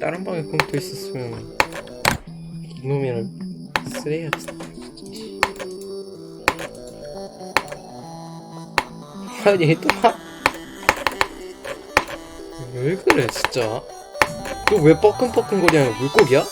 다른 방에 컴퓨터 있었으면 이놈이랑 쓰레야지. 아니 또 하... 왜 그래 진짜? 너 왜 뻐끔뻐끔거리냐 물고기야?